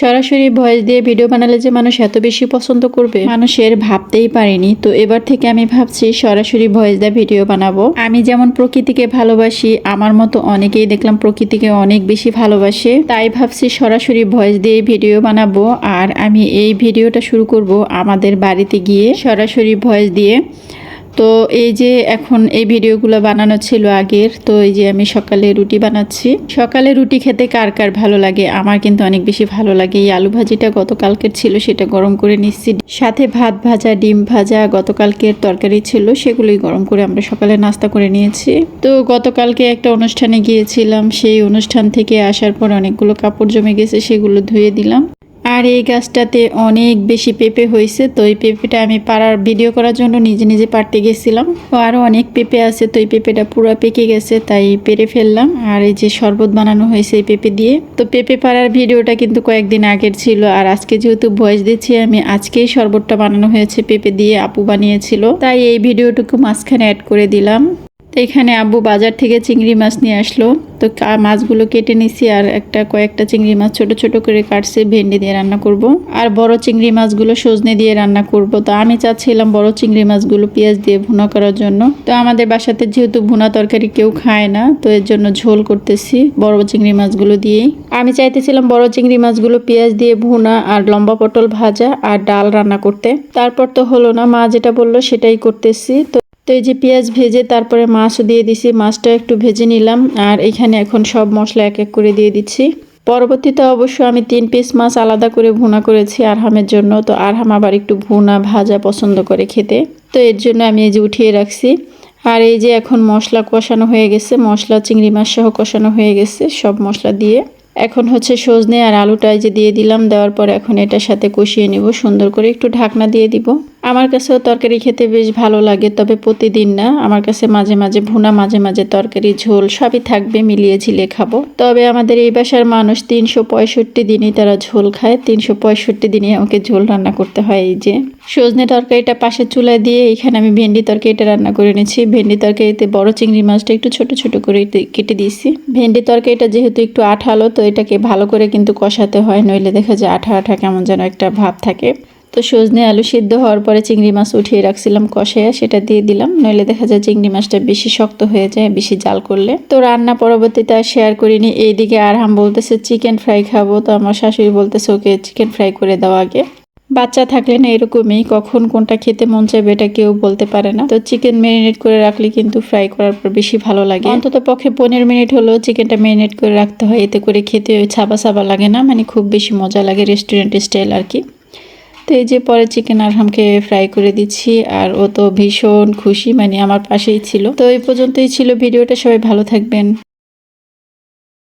সরাসরি ভয়েস দিয়ে ভিডিও বানালে যে মানুষ এত বেশি পছন্দ করবে? মানুষের ভাবতেই পারিনি। তো এবার থেকে আমি ভাবছি সরাসরি ভয়েস দিয়ে ভিডিও বানাবো। আমি যেমন প্রকৃতিকে ভালোবাসি, আমার মতো অনেকেই দেখলাম প্রকৃতিকে অনেক বেশি ভালোবাসে। তাই ভাবছি সরাসরি ভয়েস দিয়ে ভিডিও বানাবো। আর আমি এই ভিডিওটা শুরু করব আমাদের বাড়িতে গিয়ে সরাসরি ভয়েস দিয়ে। তো এই যে এখন এই ভিডিওগুলো বানানো ছিল আগের, তো এই যে আমি সকালে রুটি বানাচ্ছি। সকালে রুটি খেতে কার কার ভালো লাগে? আমার কিন্তু অনেক বেশি ভালো লাগে। এই আলু ভাজিটা গতকালকের ছিল, সেটা গরম করে নিচ্ছি। সাথে ভাত ভাজা, ডিম ভাজা গতকালকের তরকারি ছিল, সেগুলোই গরম করে আমরা সকালে নাস্তা করে নিয়েছি। তো গতকালকে একটা অনুষ্ঠানে গিয়েছিলাম। সেই অনুষ্ঠান থেকে আসার পর অনেকগুলো কাপড় জমে গেছে, সেগুলো ধুয়ে দিলাম। আর এই গাছটাতে অনেক বেশি পেঁপে হয়েছে, তো এই পেঁপেটা আমি পাড়ার ভিডিও করার জন্য নিজে নিজে পাড়তে গেছিলাম। তো আরও অনেক পেঁপে আছে, তো এই পেঁপেটা পুরো পেকে গেছে, তাই পেরে ফেললাম। আর এই যে শরবত বানানো হয়েছে এই পেঁপে দিয়ে। তো পেঁপে পাড়ার ভিডিওটা কিন্তু কয়েকদিন আগের ছিল, আর আজকে যেহেতু ভয়েস দিচ্ছি, আমি আজকেই শরবতটা বানানো হয়েছে, পেঁপে দিয়ে আপু বানিয়েছিল। তাই এই ভিডিওটুকু মাঝখানে অ্যাড করে দিলাম। তো এখানে আব্বু বাজার থেকে চিংড়ি মাছ নিয়ে আসলো। তো মাছগুলো কেটে নিছি আর একটা কয়েকটা চিংড়ি মাছ ছোট ছোট করে কাটছে, ভেন্ডি দিয়ে রান্না করব। আর বড় চিংড়ি মাছগুলো সজনে দিয়ে রান্না করব। তো আমি চাচ্ছিলাম বড় চিংড়ি মাছগুলো পেঁয়াজ দিয়ে ভুনা করার জন্য। তো আমাদের বাসাতে যেহেতু ভুনা তরকারি কেউ খায় না, তো এর জন্য ঝোল করতেছি বড় চিংড়ি মাছগুলো দিয়েই। আমি চাইতেছিলাম বড় চিংড়ি মাছগুলো পেঁয়াজ দিয়ে ভুনা আর লম্বা পটল ভাজা আর ডাল রান্না করতে। তারপর তো হলো না, মা যেটা বলল সেটাই করতেছি। তো তো এই যে পেঁয়াজ ভেজে তারপরে মাছও দিয়ে দিছি, মাছটা একটু ভেজে নিলাম আর এখানে এখন সব মশলা এক এক করে দিয়ে দিচ্ছি। পরবর্তীতে অবশ্য আমি তিন পিস মাছ আলাদা করে ভুনা করেছি আরহামের জন্য, তো আরহাম আবার একটু ভুনা, ভাজা পছন্দ করে খেতে। তো এর জন্য আমি এই যে উঠিয়ে রাখছি। আর এই যে এখন মশলা কষানো হয়ে গেছে, মশলা, চিংড়ি মাছ সহ কষানো হয়ে গেছে সব মশলা দিয়ে। এখন হচ্ছে সজনে আর আলুটা যে দিয়ে দিলাম, দেওয়ার পর এখন এটার সাথে কষিয়ে নিব, সুন্দর করে একটু ঢাকনা দিয়ে দিব। আমার কাছেও তরকারি খেতে বেশ ভালো লাগে, তবে প্রতিদিন না, আমার কাছে মাঝে মাঝে ভুনা, মাঝে মাঝে তরকারি, ঝোল সবই থাকবে, মিলিয়ে ঝিলে খাব। তবে আমাদের এই বাসার মানুষ তিনশো পঁয়ষট্টি দিনই তারা ঝোল খায়, তিনশো পঁয়ষট্টি দিনই আমাকে ঝোল রান্না করতে হয় এই যে। সজনে তরকারিটা পাশে চুলায় দিয়ে এখানে আমি ভেন্ডি তরকারিটা রান্না করে নিয়েছি। ভেন্ডি তরকারিতে বড় চিংড়ি মাছটা একটু ছোট ছোট করে কেটে দিয়েছি। ভেন্ডি তরকারিটা যেহেতু একটু আঠালো, তো এটাকে ভালো করে কিন্তু কষাতে হয়, নইলে দেখা যায় আঠা আঠা কেমন যেন একটা ভাব থাকে। তো সজনে আলু সিদ্ধ হওয়ার পরে চিংড়ি মাছ উঠিয়ে রাখছিলাম কষাইয়া, সেটা দিয়ে দিলাম। নইলে দেখা যায় চিংড়ি মাছটা বেশি শক্ত হয়ে যায়, বেশি জাল করলে। তো রান্না পরবর্তীতে আর শেয়ার করিনি। এইদিকে আরহাম বলতেছে চিকেন ফ্রাই খাব। তো আমার শাশুড়ি বলতেছে, ওকে চিকেন ফ্রাই করে দেওয়া আগে। বাচ্চা থাকলে না এরকমই, কখন কোনটা খেতে মন চাইবে এটা কেউ বলতে পারে না। তো চিকেন ম্যারিনেট করে রাখলে কিন্তু ফ্রাই করার পর বেশি ভালো লাগে। অন্তত পক্ষে পনেরো মিনিট হলেও চিকেনটা ম্যারিনেট করে রাখতে হয়। এতে করে খেতে ছাবা ছাবা লাগে না মানে খুব বেশি মজা লাগে রেস্টুরেন্ট স্টাইল আর কি। তো এই যে পরে চিকেন আরহামকে ফ্রাই করে দিচ্ছি, আর ও তো ভীষণ খুশি মানে আমার পাশেই ছিল। তো এই পর্যন্তই ছিল ভিডিওটা, সবাই ভালো থাকবেন।